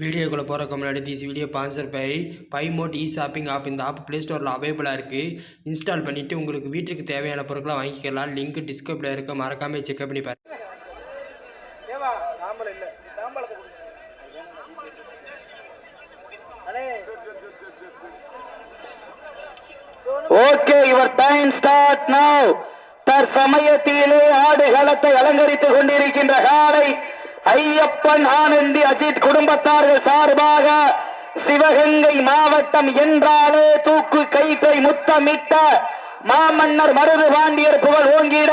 வீடியோக்குள்ளே போகிறக்கு முன்னாடி this video sponsor by by mod e shopping app இந்த ஆப் ப்ளே ஸ்டோரில் அவைலபிளாக இருக்குது இன்ஸ்டால் பண்ணிவிட்டு உங்களுக்கு வீட்டுக்கு தேவையான பொருட்களை வாங்கிக்கலாம். லிங்க் டிஸ்கிரிப்டில் இருக்க. மறக்காமல் செக் பண்ணி பாருங்க ஏவா தாம்பலம் இல்ல. தாம்பலத்தை அண்ணே okay your time start now தற்சமயத்திலே ஆடுகளத்தை அலங்கரித்துக் கொண்டிருக்கின்ற காலை ஐயப்பன் ஆனந்தி அஜித் குடும்பத்தார்கள் சார்பாக சிவகங்கை மாவட்டம் என்றாலே தூக்கு கைத்தை முத்தமிட்ட மாமன்னர் மருது பாண்டியர் புகழ் ஓங்கிட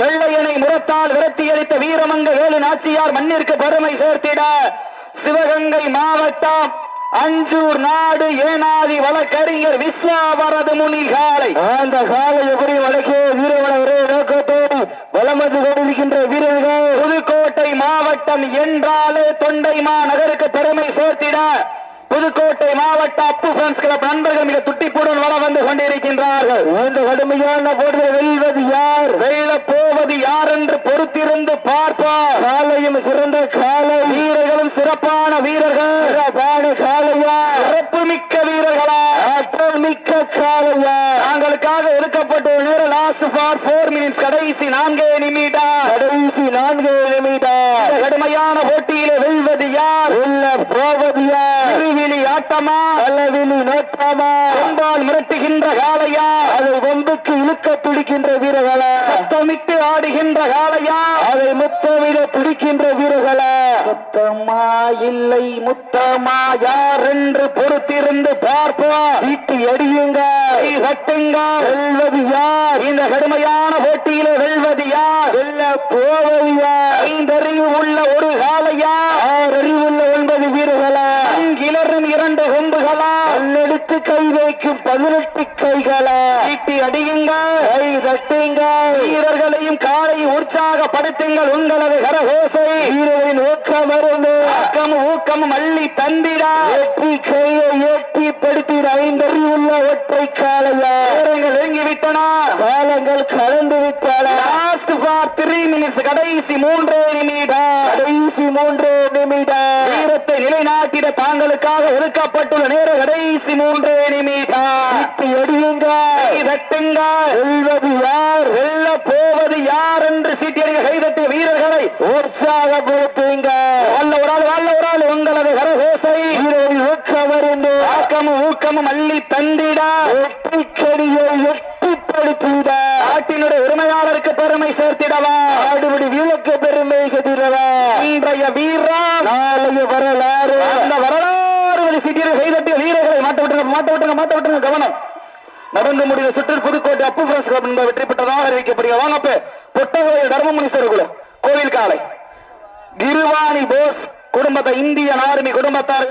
வெள்ளையனை முரத்தால் விரட்டியளித்த வீரமங்க வேலு நாச்சியார் மண்ணிற்கு பெருமை சேர்த்திட சிவகங்கை மாவட்டம் அஞ்சூர் நாடு ஏனாதி வழக்கறிஞர் விஸ்வாவரது முனி காலை. அந்த காலை எப்படி வழக்கே வீரவன ஒரே நோக்கத்தோடு வளமது கொண்டிருக்கின்ற வீரர்கள். மாவட்டம் என்றாலே தொண்டைமா நகருக்கு பெருமை சேர்த்திட புதுக்கோட்டை மாவட்ட அப்பு பிரான்ஸ் கிளப் நண்பர்கள் மிக துட்டிப்புடன் வள வந்து கொண்டிருக்கின்றார்கள். இந்த கடுமையான போட்டியில் வெல்வது யார்? வெல்ல போவது யார் என்று பொறுத்திருந்து பார்ப்பார் காலையும் சிறந்த காலை. வீரர்களும் சிறப்பான வீரர்கள். சிறப்பான காலையா? சிறப்பு மிக்க வீரர்களா? ஆற்றல் மிக்க காலையா? தாங்களுக்காக ஒதுக்கப்பட்ட நேரம் லாஸ்ட் ஃபார் போர் மினிட்ஸ் கடைசி நான்கே நிமிடம். கடைசி நான்கே இந்த கடுமையான போட்டியிலே வெல்வது யார்? வெல்ல போவது யார்? திருவிழி ஆட்டமா? அல்லவிழி நோட்டமா? கொம்பால் மிரட்டுகின்ற காளையா? அதை கொம்புக்கு இழுக்க துடிக்கின்ற வீரர்களா? சத்தமிட்டு ஆடுகின்ற காளையா? அதை முத்தமிட துடிக்கின்ற முத்தம்மா இல்லை முத்தமா யார் என்று பொறுத்திருந்து பார்ப்போம். வீட்டு எடியுங்க கை வெல்வது யார் இந்த கடுமையான போட்டியிலே வெல்வது யார் வெல்ல போவது யார் ஐந்தறிவு உள்ள ஒரு காலையா ஆறு பல்லெடுத்து கை வைக்கும் பதினெட்டு கைகளா? வீட்டு அடியுங்க கை தட்டுங்க வீரர்களையும் காலை உற்சாகப்படுத்துங்கள் உங்களது கரகோசை. வீரரின் ஊக்கம் இருந்து ஊக்கம் ஊக்கம் மல்லி தந்திடா. எட்டி கையை எட்டி படுத்திட ஐந்தறிவுள்ள ஒற்றை காலையா? நேரங்கள் காலங்கள் கலந்து விட்டன லாஸ்ட் ஃபார் த்ரீ மினிட்ஸ் கடைசி மூன்றே நிமிடம். கடைசி மூன்றே தாங்களுக்காக ஒதுக்கப்பட்டுள்ள நேர கடைசி மூன்றே நிமிடம் விட்டு எடியுங்க தட்டுங்க வெல்வது யார்? வெல்ல போவது யார் என்று சீட்டியடிக்க கைதட்டிய வீரர்களை உற்சாகப்படுத்துங்க வல்ல ஒரு ஆள் வல்ல ஒரு ஆள். உங்களது கரகோசை. இருந்து ஆக்கமும் ஊக்கமும் அள்ளி தந்திட. எட்டி கடியை எட்டிப்படுத்திட நாட்டினுடைய உரிமையாளருக்கு பெருமை சேர்த்திடவா? வீரக்கு பெருமை சேர்த்திடவா? இன்றைய நாளைய வரலாறு. அந்த வரலாறு வழி சீட்டியரை கைதட்டிய வீரர்களை மாட்ட விட்டுங்க மாட்ட கவனம். நடந்து முடிந்த சுற்றில் புதுக்கோட்டை அப்பு பிரான்ஸ் கிளப் என்பது வெற்றி பெற்றதாக அறிவிக்கப்படுகிறது. வாங்க அப்ப பொட்டகோய தர்மமுனீஸ்வரர் கோவில் காலை. கிருவாணி போஸ் குடும்பத்தை இந்தியன் ஆர்மி குடும்பத்தார்